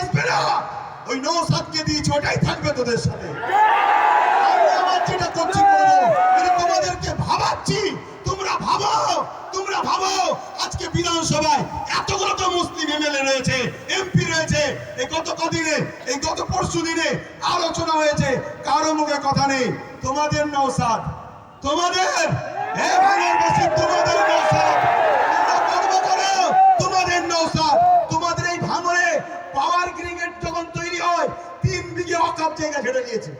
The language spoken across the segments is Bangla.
আসবে না? ওই নৌসাদকে দিয়েছি থাকবে তোদের সাথে। আমি আমার যেটা করছি তোমাদেরকে ভাবাচ্ছি, তোমরা ভাবো তোমরা ভাবো, আজকে বিধানসভায় এতগুলো তো মুসলিম এমএলএ রয়েছে, এমপি রয়েছে, এই গত কদিনে, এই গত পরশু দিনে আলোচনা হয়েছে, কারও মুখে কথা নেই। তোমাদের নৌসাদ তোমাদের? এ বাংলাদেশে তোমাদের নৌসাদ তোমরা তোমাদের নৌসাদ তোমাদের এই ভাঙরে পাওয়ার গ্রিগেড যখন তৈরি হয় অকাপ জায়গা দিয়েছে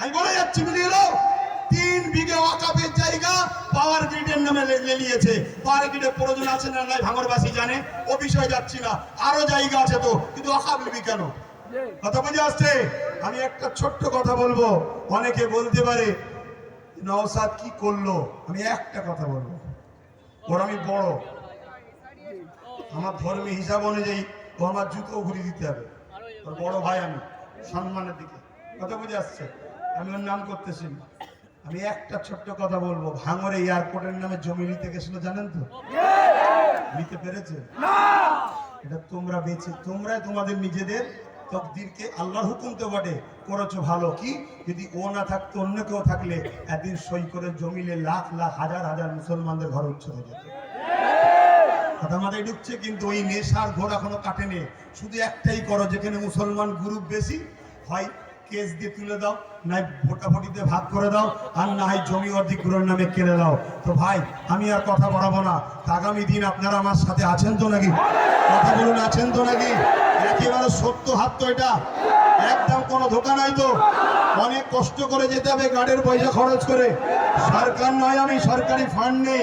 আমি বলে যাচ্ছি তিন বিঘে ওয়াকাপের জায়গা পাওয়ার গ্রিডের নামে নিয়েছে পাওয়ার গ্রিডের প্রয়োজন আছে না নাই, ভাঙরবাসী জানে। ও বিষয়ে যাচ্ছি না। আরও জায়গা আছে তো, কিন্তু ওয়াকাপ নিবি কেন? কথা বুঝে আসছে? আমি একটা ছোট্ট কথা বলব। অনেকে বলতে পারে, নওসাদ কি করল? আমি একটা কথা বলব। ওর আমি বড়। আমার ধর্মী হিসাব অনুযায়ী ও আমার জুতো ঘুরিয়ে দিতে হবে। বড় ভাই আমি। সম্মানের দিকে। কথা বুঝে আসছে? আমি ওর নাম করতেছি না। আমি একটা ছোট্ট কথা বলব। ভাঙরে এয়ারপোর্টের নামে জমি নিতে গেছিল জানেন তো? নিতে পেরেছে? এটা তোমরা বেঁচে তোমরাই তোমাদের নিজেদের তকদিরকে আল্লাহর হুকুম তো বটে। করেছ ভালো। কি? যদি ও না থাকতো অন্য কেউ থাকলে একদিন সই করে জমিলে লাখ লাখ হাজার হাজার মুসলমানদের ঘর উচ্ছেদ হয়ে যেত। কথা মাথায় ঢুকছে, কিন্তু ওই নেশার ঘোর এখনও কাটেনি। শুধু একটাই করো, যেখানে মুসলমান গ্রুপ বেশি, হয় কেস দিয়ে তুলে দাও, নাই ভোটাভুটিতে ভাগ করে দাও, আর না হয় জমি অধিগ্রহণ নামে কেড়ে দাও তো ভাই, আমি আর কথা বাড়াবো না। আগামী দিন আপনারা আমার সাথে আছেন তো নাকি? কথা বলুন, আছেন তো নাকি? একেবারে সত্য হাত তো এটা। একদম কোনো ধোকা নাই তো। অনেক কষ্ট করে যেতে হবে, গাড়ির পয়সা খরচ করে। সরকার নয় আমি, সরকারি ফান্ড নেই।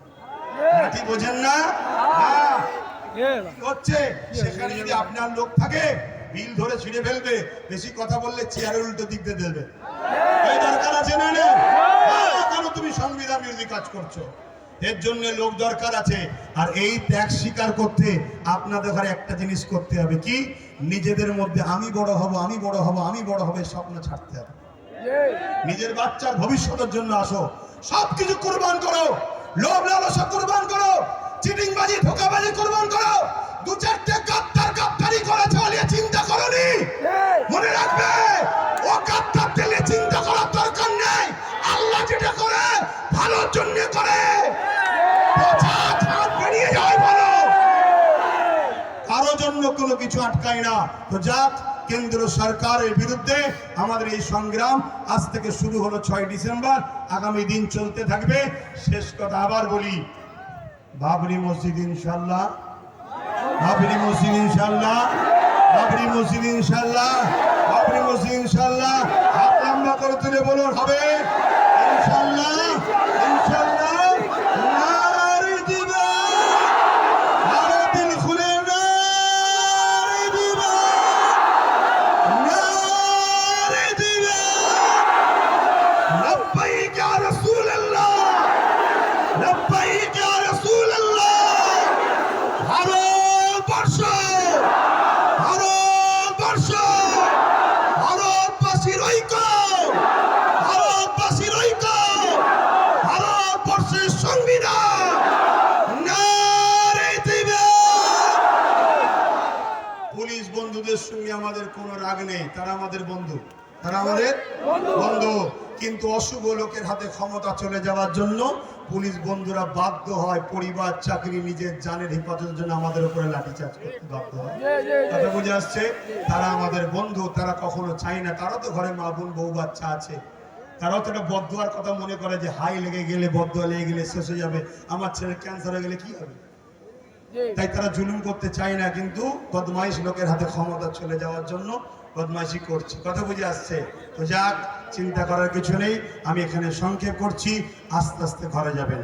লাঠি বোঝেন না? হ্যাঁ। হচ্ছে? সেখানে যদি আপনার লোক থাকে বিল ধরে ছিঁড়ে ফেলবে। বেশি কথা বললে চেয়ারের উল্টো দিক দিয়ে দেবে। এই দরকার আছে না কেন তুমি সংবিধান বিরোধী কাজ করছ? এর জন্য লোক দরকার আছে। আর এই ত্যাগ স্বীকার করতে আপনাদের ঘরে একটা জিনিস করতে হবে কি? নিজেদের মধ্যে আমি বড় হব আমি বড় হব আমি বড় হবে স্বপ্ন ছাড়তে হবে। নিজের বাচ্চার ভবিষ্যতের জন্য আসো। সবকিছু কোরবান করো। লোভ লালসা কোরবান করো চিটিংবাজি ধোকাবাজি কোরবান করো। দু চারটে গাদ্দার গাদ্দারি করে চালিয়ে চিন্তা করনি? মনে রাখবে ও গাদ্দার দিলে চিন্তা করার দরকার নেই। আল্লাহ যেটা করে ভালোর জন্য করে। কারও জন্য কোনো কিছু আটকায় না। তো যাক কেন্দ্র সরকারের বিরুদ্ধে আমাদের এই সংগ্রাম আজ থেকে শুরু হলো ছয় ডিসেম্বর। আগামী দিন চলতে থাকবে। শেষ কথা আবার বলি, বাবরি মসজিদ ইনশাল্লাহ বাবরি মসজিদ ইনশাল্লাহ বাবরি মসজিদ ইনশাল্লাহ বাবরি মসজিদ ইনশাল্লাহ হাত লম্বা করে তুলে বলুন, হবে? লব্বাইক ইয়া রাসূলুল্লাহ লব্বাইক ইয়া রাসূলুল্লাহ ভারতবর্ষ ভারতবর্ষ ভারতবাসীর ঐক্য ভারতবাসীর ঐক্য ভারতবর্ষের সংবিধান পুলিশ বন্ধুদের সঙ্গে আমাদের কোনো রাগ নেই, তারা আমাদের বন্ধু, তারা আমাদের বন্ধু। কিন্তু অশুভ লোকের হাতে ক্ষমতা চলে যাওয়ার জন্য পুলিশ বন্ধুরা বাধ্য হয় পরিবার চাকরি নিজের জানের হেফাজতের জন্য আমাদের উপরে লাঠিচার্জ করতে বাধ্য হয়। কথা বুঝে আসছে? তারা আমাদের বন্ধু তারা কখনো চায় না। তারা তো ঘরে মা বোন বউ বাচ্চা আছে। তারাও তো একটা বদুয়ার কথা মনে করে যে হাই লেগে গেলে বদুয়া লেগে গেলে শেষ হয়ে যাবে। আমার ছেলের ক্যান্সার হয়ে গেলে কি হবে? তাই তারা জুলুম করতে চায় না, কিন্তু বদমাইশ লোকের হাতে ক্ষমতা চলে যাওয়ার জন্য বদমাইশি করছে। কথা বুঝে আসছে? তো যাক, চিন্তা করার কিছু নেই, আমি এখানে সংক্ষেপ করছি, আস্তে আস্তে ঘরে যাবেন।